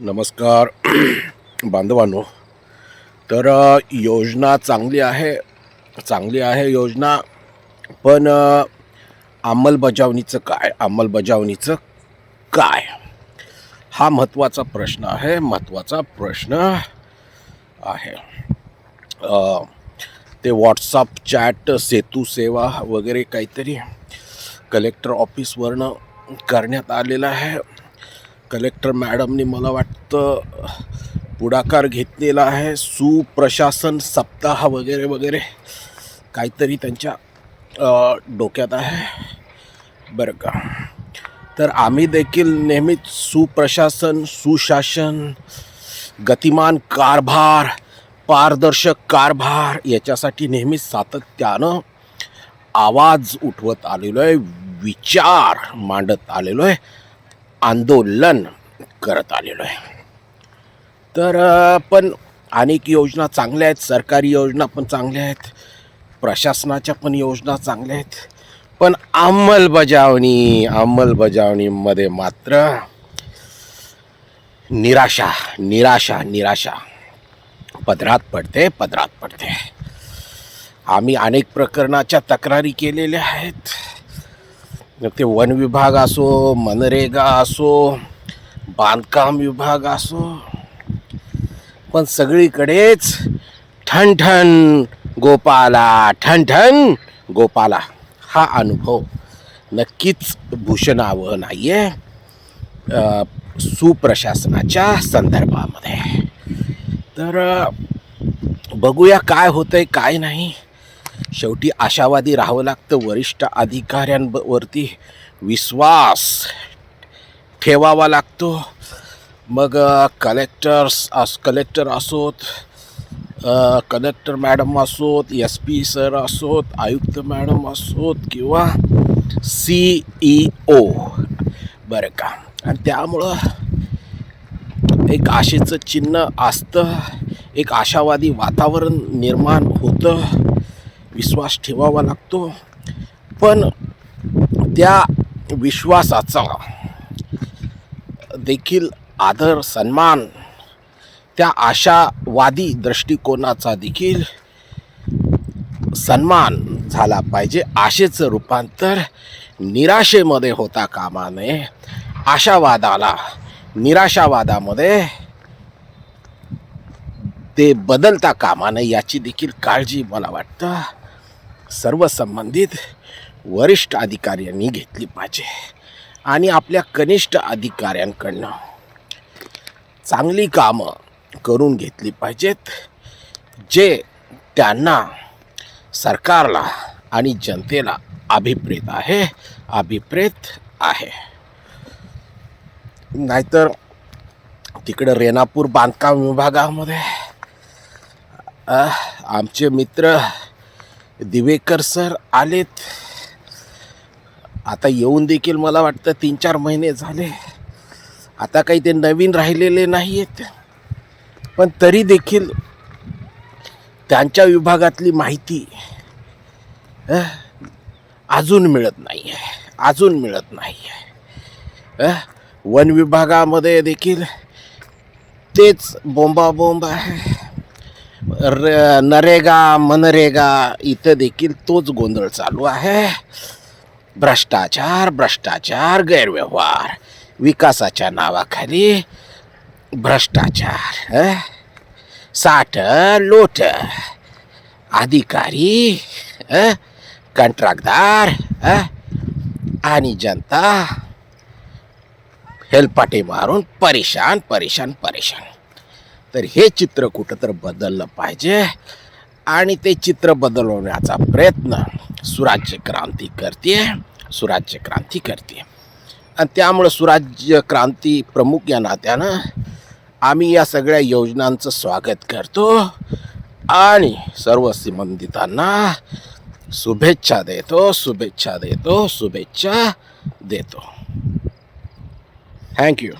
नमस्कार बांधवांनो. तर योजना चांगली आहे चांगली आहे योजना पण अंमलबजावणीचं काय? अंमलबजावणीचं काय? हा महत्त्वाचा प्रश्न आहे महत्त्वाचा प्रश्न आहे. ते व्हॉट्सअप चॅट सेतू सेवा वगैरे काहीतरी कलेक्टर ऑफिसवरनं करण्यात आलेलं आहे. कलेक्टर मॅडमनी मला वाटतं पुढाकार घेतलेला आहे. सुप्रशासन सप्ताह वगैरे वगैरे काहीतरी त्यांच्या डोक्यात आहे. बरं का? तर आम्ही देखील नेहमीच सुप्रशासन सुशासन गतिमान कारभार पारदर्शक कारभार याच्यासाठी नेहमीच सातत्यानं आवाज उठवत आलेलो आहे विचार मांडत आलेलो आहे आंदोलन करत आलेलो आहे. तर पण अनेक योजना चांगल्या आहेत सरकारी योजना पण चांगल्या आहेत प्रशासनाच्या पण योजना चांगल्या आहेत पण अंमलबजावणी अंमलबजावणीमध्ये मात्र निराशा निराशा निराशा. पदरात पडते पदरात पडते. आम्ही अनेक प्रकरणाच्या तक्रारी केलेल्या आहेत. ते वन विभाग असो मनरेगा असो बांधकाम विभाग असो पण सगळीकडेच ठणठण गोपाला ठणठण गोपाला हा अनुभव नक्कीच भूषणावं नाही आहे सुप्रशासनाच्या संदर्भामध्ये. तर बघूया काय होतंय काय नाही. शेवटी आशावादी राहावं लागतं. वरिष्ठ अधिकाऱ्यांवरती विश्वास ठेवावा लागतो. मग कलेक्टर्स अस कलेक्टर असोत कलेक्टर मॅडम असोत एस पी सर असोत आयुक्त मॅडम असोत किंवा सी ई ओ बरं का. आणि त्यामुळं एक आशेचं चिन्ह असतं. एक आशावादी वातावरण निर्माण होतं. विश्वास ठेवावा लागतो. पण त्या विश्वासाचा देखील आदर सन्मान त्या आशावादी दृष्टिकोनाचा देखील सन्मान झाला पाहिजे. आशेचं रूपांतर निराशेमध्ये होता कामा नये. आशावादाला निराशावादामध्ये ते बदलता कामा नये याची देखील काळजी मला वाटतं. सर्व संबंधित वरिष्ठ अधिकाऱ्यांनी घेतली पाहिजे. आणि आपल्या कनिष्ठ अधिकाऱ्यांकडनं चांगली कामं करून घेतली पाहिजेत जे त्यांना सरकारला आणि जनतेला अभिप्रेत आहे अभिप्रेत आहे. नाहीतर तिकडं रेणापूर बांधकाम विभागामध्ये आमचे मित्र दिवेकर सर आलेत. आता येऊन देखील मला वाटतं तीन चार महिने झाले. आता काही ते नवीन राहिलेले नाही आहेत पण तरी देखील त्यांच्या विभागातली माहिती अजून मिळत नाही आहे अजून मिळत नाही आहे वन विभागामध्ये देखील तेच बोंबाबोंब आहे. र नरेगा मनरेगा इथं देखील तोच गोंधळ चालू आहे. भ्रष्टाचार भ्रष्टाचार गैरव्यवहार विकासाच्या नावाखाली भ्रष्टाचार साठ लोट अधिकारी कंत्राटदार आणि जनता हेलपाटे मारून परेशान परेशान परेशान. तर हे चित्र कुठंतर बदललं पाहिजे आणि ते चित्र बदलवण्याचा प्रयत्न सुराज्य क्रांती करते सुराज्य क्रांती करते. आणि त्यामुळं सुराज्य क्रांती प्रमुख या नात्यानं आम्ही या सगळ्या योजनांचं स्वागत करतो आणि सर्व संबंधितांना शुभेच्छा देतो शुभेच्छा देतो शुभेच्छा देतो. थँक्यू